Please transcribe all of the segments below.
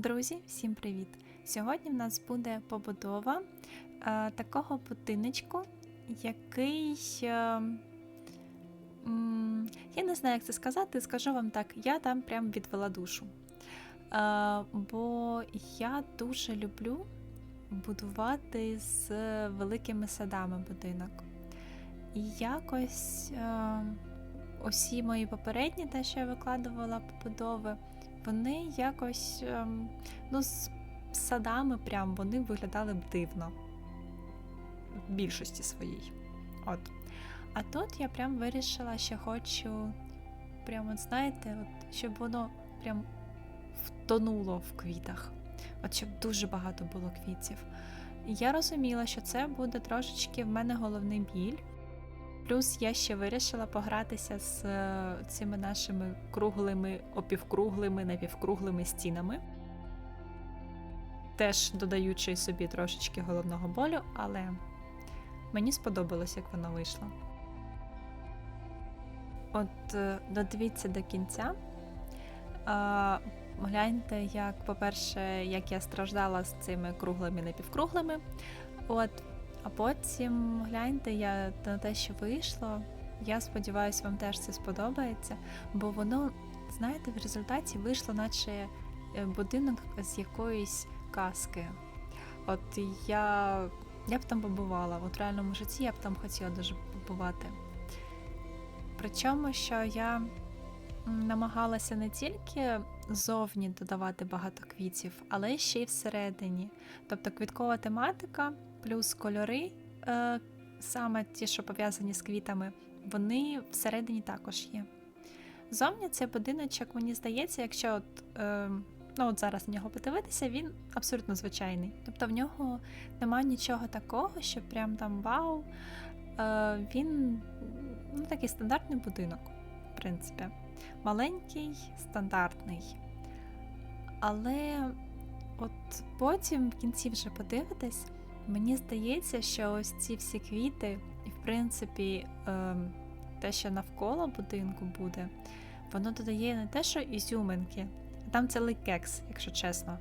Друзі, всім привіт! Сьогодні в нас буде побудова е, такого будиночку, який. Е, я не знаю, як це сказати, скажу вам так, я там прям відвела душу. Е, бо я дуже люблю будувати з великими садами будинок. І якось е, усі мої попередні, те, що я викладувала побудови, вони якось ем, ну, з садами прям вони виглядали б дивно в більшості своїй. От. А тут я прям вирішила, що хочу, прям, от знаєте, от, щоб воно прям втонуло в квітах. От щоб дуже багато було квітів. Я розуміла, що це буде трошечки в мене головний біль. Плюс я ще вирішила погратися з е, цими нашими круглими, опівкруглими, напівкруглими стінами, теж додаючи собі трошечки головного болю, але мені сподобалось, як воно вийшло. От е, додивіться до кінця. А, Гляньте, як, по-перше, як я страждала з цими круглими напівкруглими. От, а потім гляньте я на те, що вийшло. Я сподіваюся, вам теж це сподобається, бо воно, знаєте, в результаті вийшло, наче е, будинок з якоїсь казки. От я я б там побувала, от в реальному житті я б там хотіла дуже побувати. Причому, що я намагалася не тільки зовні додавати багато квітів, але ще й всередині. Тобто квіткова тематика плюс кольори, е, саме ті, що пов'язані з квітами, вони всередині також є. Зовні цей будиночок, мені здається, якщо от, е, ну от зараз на нього подивитися, він абсолютно звичайний. Тобто в нього немає нічого такого, що прям там вау. Е, Він ну, такий стандартний будинок, в принципі. Маленький, стандартний. Але от потім в кінці вже подивитись, Мені здається, що ось ці всі квіти, і, в принципі, ем, те, що навколо будинку буде, воно додає не те, що ізюминки, а там цілий кекс, якщо чесно.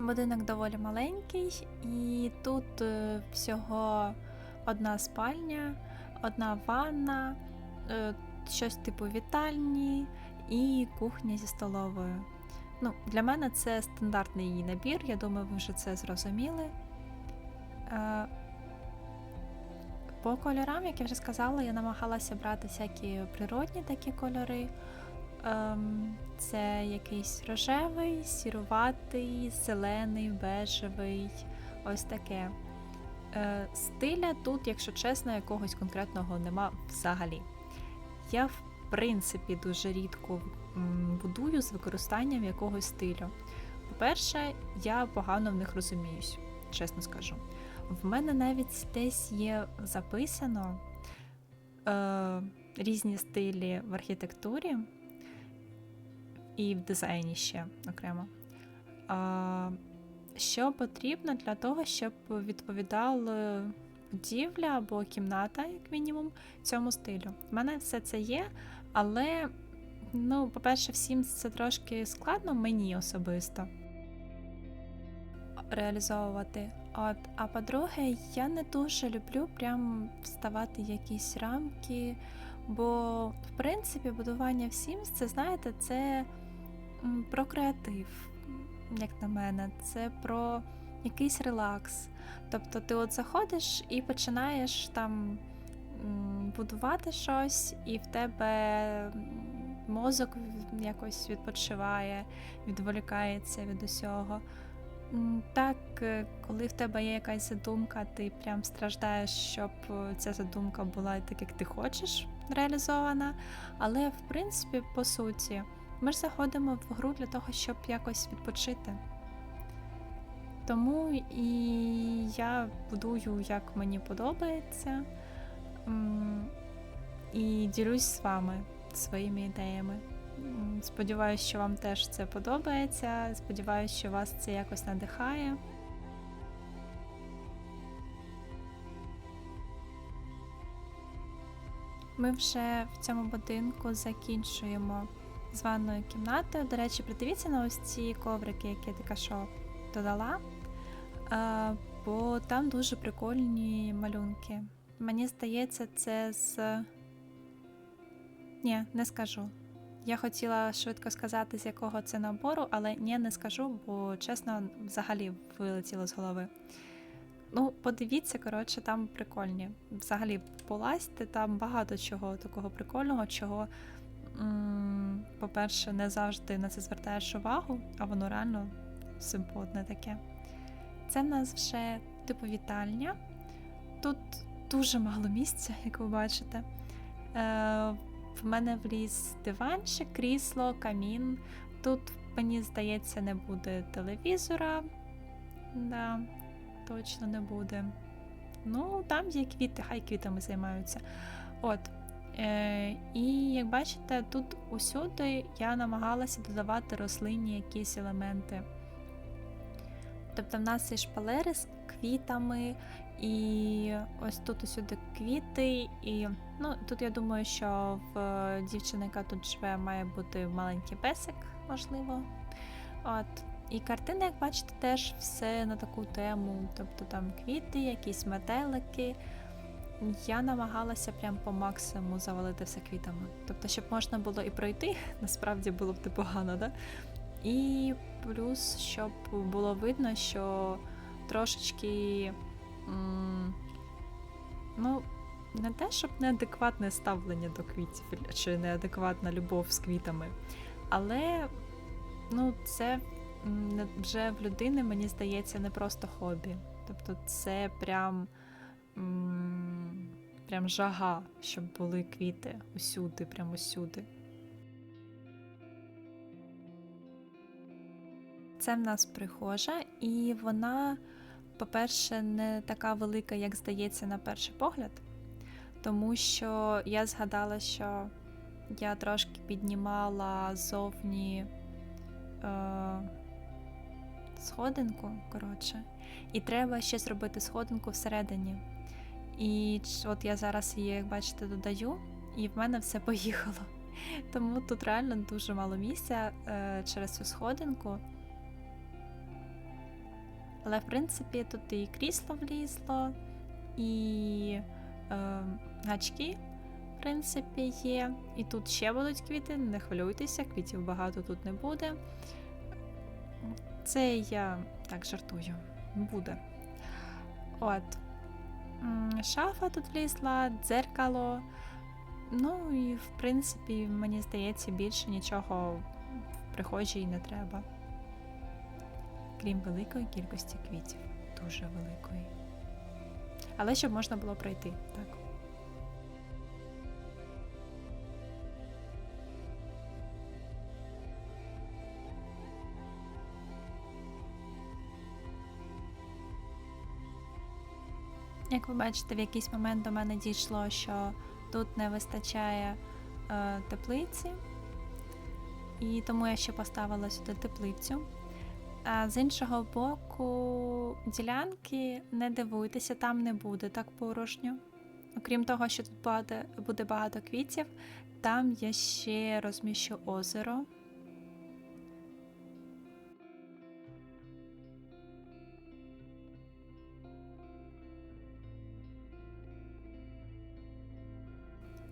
Будинок доволі маленький, і тут е, всього одна спальня, одна ванна, е, щось типу вітальні і кухня зі столовою. Ну, Для мене це стандартний її набір, я думаю, ви вже це зрозуміли. Е, по кольорам, як я вже сказала, я намагалася брати всякі природні такі кольори. Ем, це якийсь рожевий, сіруватий, зелений, бежевий, ось таке. Е, стиля тут, якщо чесно, якогось конкретного нема взагалі. Я, в принципі, дуже рідко будую з використанням якогось стилю. По-перше, я погано в них розуміюсь, чесно скажу. В мене навіть десь є записано е, різні стилі в архітектурі і в дизайні ще окремо. Е, що потрібно для того, щоб відповідала будівля або кімната, як мінімум, цьому стилю. У мене все це є, але Ну, по-перше, всім це трошки складно мені особисто реалізовувати. От, А по-друге, я не дуже люблю прям вставати якісь рамки, бо, в принципі, будування в Sims, це, знаєте, це про креатив, як на мене, це про якийсь релакс. Тобто ти от заходиш і починаєш там будувати щось, і в тебе мозок якось відпочиває, відволікається від усього. Так, е, коли в тебе є якась задумка, ти прям страждаєш, щоб е, ця задумка була так, як ти хочеш, реалізована. Але, в принципі, по суті, ми ж заходимо в гру для того, щоб якось відпочити. Тому і я будую, як мені подобається, і ділюсь з вами своїми ідеями. Сподіваюсь, що вам теж це подобається. Сподіваюсь, що вас це якось надихає. Ми вже в цьому будинку закінчуємо з ванною кімнатою. До речі, придивіться на ось ці коврики, які я що додала. Бо там дуже прикольні малюнки. Мені здається, це з. Ні, не скажу. Я хотіла швидко сказати, з якого це набору, але ні, не скажу, бо чесно, взагалі вилетіло з голови. Ну, подивіться, коротше, там прикольні. Взагалі, полазьте, там багато чого такого прикольного, чого, по-перше, не завжди на це звертаєш увагу, а воно реально симпотне таке. Це в нас вже типу вітальня. Тут дуже мало місця, як ви бачите. Е, в мене вліз диванчик, крісло, камін. Тут, мені здається, не буде телевізора. Да, точно не буде. Ну, там є квіти, хай квітами займаються. От. Е, і як бачите, тут усюди я намагалася додавати рослинні якісь елементи. Тобто в нас є шпалери з квітами, і ось тут усюди квіти. І ну, тут я думаю, що в дівчини, яка тут живе, має бути маленький песик, можливо. От. І картини, як бачите, теж все на таку тему. Тобто там квіти, якісь метелики. Я намагалася прям по максимуму завалити все квітами. Тобто, щоб можна було і пройти, насправді було б непогано, да? І плюс, щоб було видно, що трошечки. Ну, не те, щоб неадекватне ставлення до квітів чи неадекватна любов з квітами. Але ну, це вже в людини, мені здається, не просто хобі. Тобто це прям, прям жага, щоб були квіти усюди, прям усюди. Це в нас прихожа, і вона, по-перше, не така велика, як здається на перший погляд, тому що я згадала, що я трошки піднімала зовні е, сходинку, коротше, і треба ще зробити сходинку всередині. І от я зараз її, як бачите, додаю, і в мене все поїхало. Тому тут реально дуже мало місця е, через цю сходинку. Але в принципі тут і крісло влізло, і е, гачки, в принципі, є. І тут ще будуть квіти, не хвилюйтеся, квітів багато тут не буде. Це я так жартую. Буде. От. Шафа тут влізла, дзеркало. Ну і в принципі, мені здається, більше нічого в прихожій не треба крім великої кількості квітів, дуже великої. Але щоб можна було пройти, так. Як ви бачите, в якийсь момент до мене дійшло, що тут не вистачає е, теплиці, і тому я ще поставила сюди теплицю. А з іншого боку, ділянки не дивуйтеся, там не буде так порожньо. Окрім того, що тут буде багато квітів, там я ще розміщу озеро.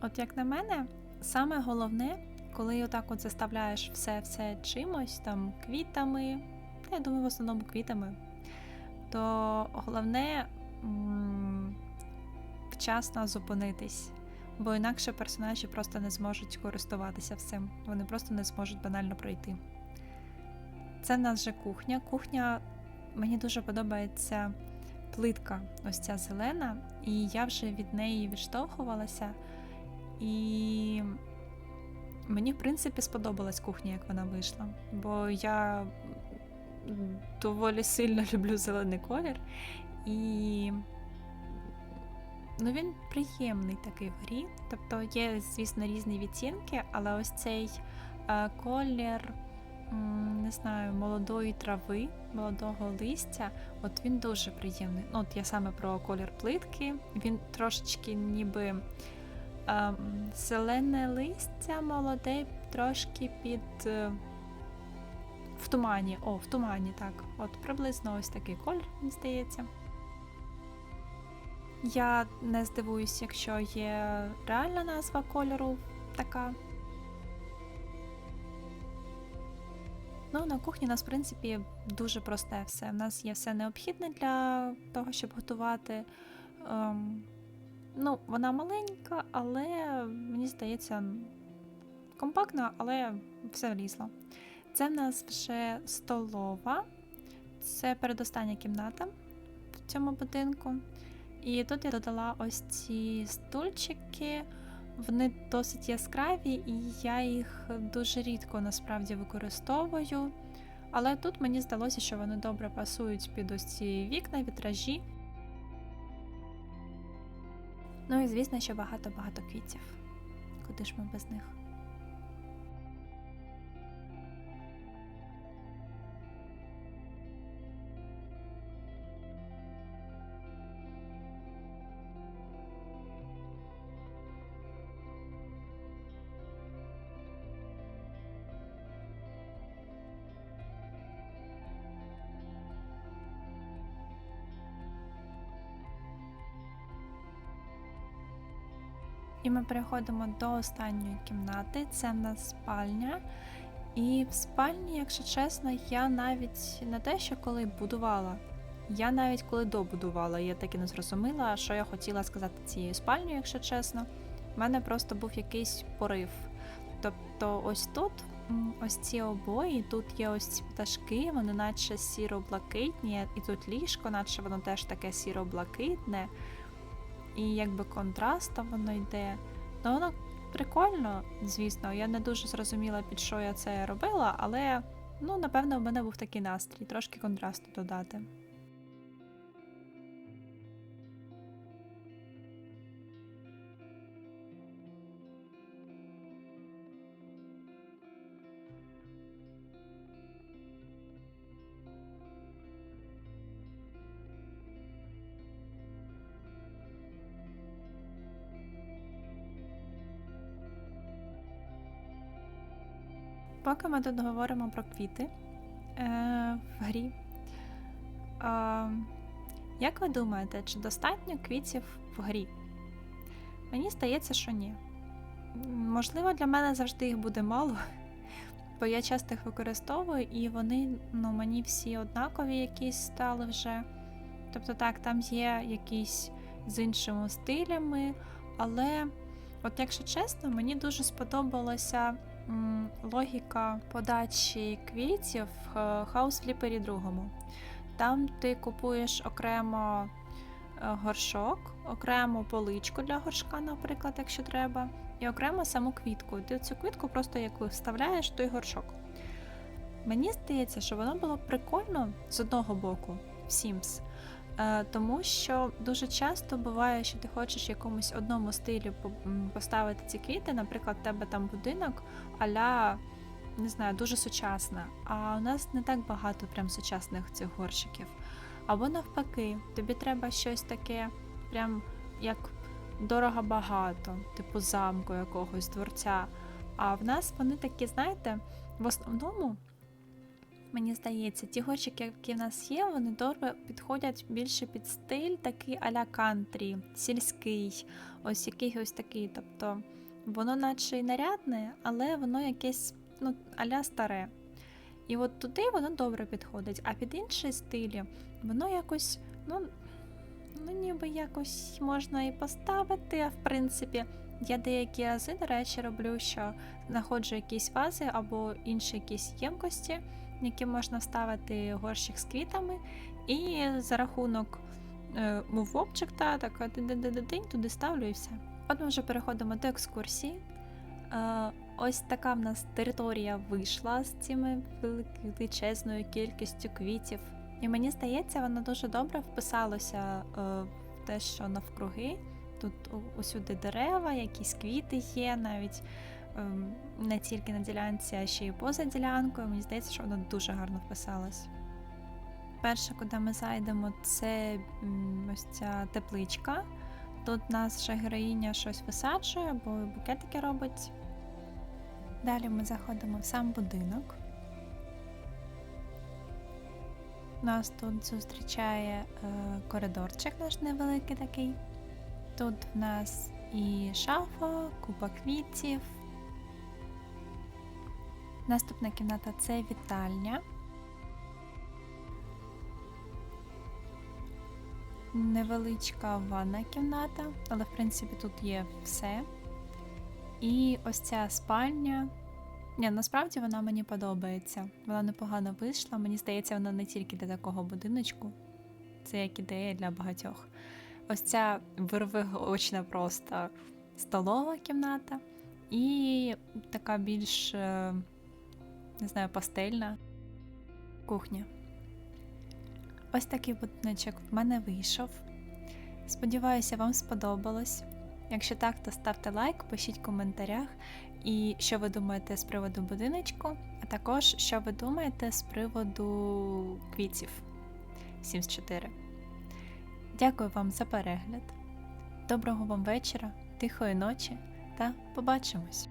От як на мене, саме головне, коли отак от заставляєш все-все чимось, там квітами, та я думаю, в основному квітами, то головне вчасно зупинитись, бо інакше персонажі просто не зможуть користуватися всім. Вони просто не зможуть банально пройти. Це в нас вже кухня. Кухня мені дуже подобається плитка, ось ця зелена, і я вже від неї відштовхувалася. І мені, в принципі, сподобалась кухня, як вона вийшла. Бо я доволі сильно люблю зелений колір. І ну, він приємний такий в грі. Тобто є, звісно, різні відтінки, але ось цей е, колір. Не знаю, молодої трави, молодого листя, от він дуже приємний. Ну, от я саме про колір плитки. Він трошечки ніби Ем, зелене листя молоде трошки під. В тумані. О, в тумані, так. От приблизно ось такий колір, мені здається. Я не здивуюсь, якщо є реальна назва кольору така. Ну, на кухні у нас, в принципі, дуже просте все. У нас є все необхідне для того, щоб готувати. Ем, ну, вона маленька, але мені здається, компактна, але все влізло. Це в нас вже столова, це передостання кімната в цьому будинку. І тут я додала ось ці стульчики. Вони досить яскраві, і я їх дуже рідко насправді використовую. Але тут мені здалося, що вони добре пасують під ось ці вікна, вітражі. Ну і звісно, ще багато-багато квітів. Куди ж ми без них? Ми переходимо до останньої кімнати. Це в нас спальня. І в спальні, якщо чесно, я навіть не те, що коли будувала, я навіть коли добудувала, я так і не зрозуміла, що я хотіла сказати цією спальнею, якщо чесно. У мене просто був якийсь порив. Тобто, ось тут ось ці обої, тут є ось ці пташки, вони наче сіро-блакитні, і тут ліжко, наче воно теж таке сіро-блакитне і якби контрастом воно йде. Ну воно прикольно, звісно. Я не дуже зрозуміла, під що я це робила, але ну, напевно, в мене був такий настрій, трошки контрасту додати. Поки ми тут говоримо про квіти е, в грі. Е, як ви думаєте, чи достатньо квітів в грі? Мені здається, що ні. Можливо, для мене завжди їх буде мало, бо я часто їх використовую, і вони ну, мені всі однакові якісь стали вже. Тобто, так, там є якісь з іншими стилями, але, от якщо чесно, мені дуже сподобалося логіка подачі квітів в Flipper 2. Там ти купуєш окремо е, горшок, окремо поличку для горшка, наприклад, якщо треба, і окремо саму квітку. Ти цю квітку просто як вставляєш в той горшок. Мені здається, що воно було прикольно з одного боку в Sims. Е, Тому що дуже часто буває, що ти хочеш якомусь одному стилі поставити ці квіти. Наприклад, в тебе там будинок аля, не знаю, дуже сучасна. А у нас не так багато прям сучасних цих горщиків. Або навпаки, тобі треба щось таке, прям як дорого багато, типу замку якогось дворця. А в нас вони такі, знаєте, в основному Мені здається, ті горщики, які в нас є, вони добре підходять більше під стиль, такий а-ля кантрі, сільський, ось який ось такий. Тобто воно наче й нарядне, але воно якесь ну, а-ля старе. І от туди воно добре підходить, а під інші стилі воно якось, ну, ну ніби якось можна і поставити, а в принципі. Я деякі рази, до речі, роблю, що знаходжу якісь вази або інші якісь ємкості, які можна вставити горщик з квітами, і за рахунок е, move object, так день туди ставлю і все. От ми вже переходимо до екскурсії. Е, ось така в нас територія вийшла з цими величезною кількістю квітів. І мені здається, воно дуже добре вписалося е, в те, що навкруги. Тут усюди дерева, якісь квіти є, навіть не тільки на ділянці, а ще й поза ділянкою. Мені здається, що воно дуже гарно вписалось. Перше, куди ми зайдемо, це ось ця тепличка. Тут наша героїня щось висаджує або букетики робить. Далі ми заходимо в сам будинок. Нас тут зустрічає е, коридорчик наш невеликий такий. Тут в нас і шафа, купа квітів. Наступна кімната це вітальня. Невеличка ванна кімната, але в принципі тут є все. І ось ця спальня. Ні, насправді вона мені подобається. Вона непогано вийшла. Мені здається, вона не тільки для такого будиночку. Це як ідея для багатьох. Ось ця вирвигочна просто столова кімната. І така більш, е, не знаю, пастельна кухня. Ось такий будиночок в мене вийшов. Сподіваюся, вам сподобалось. Якщо так, то ставте лайк, пишіть в коментарях, і що ви думаєте з приводу будиночку, а також що ви думаєте з приводу квітів Sims 4. Дякую вам за перегляд. Доброго вам вечора, тихої ночі та побачимось!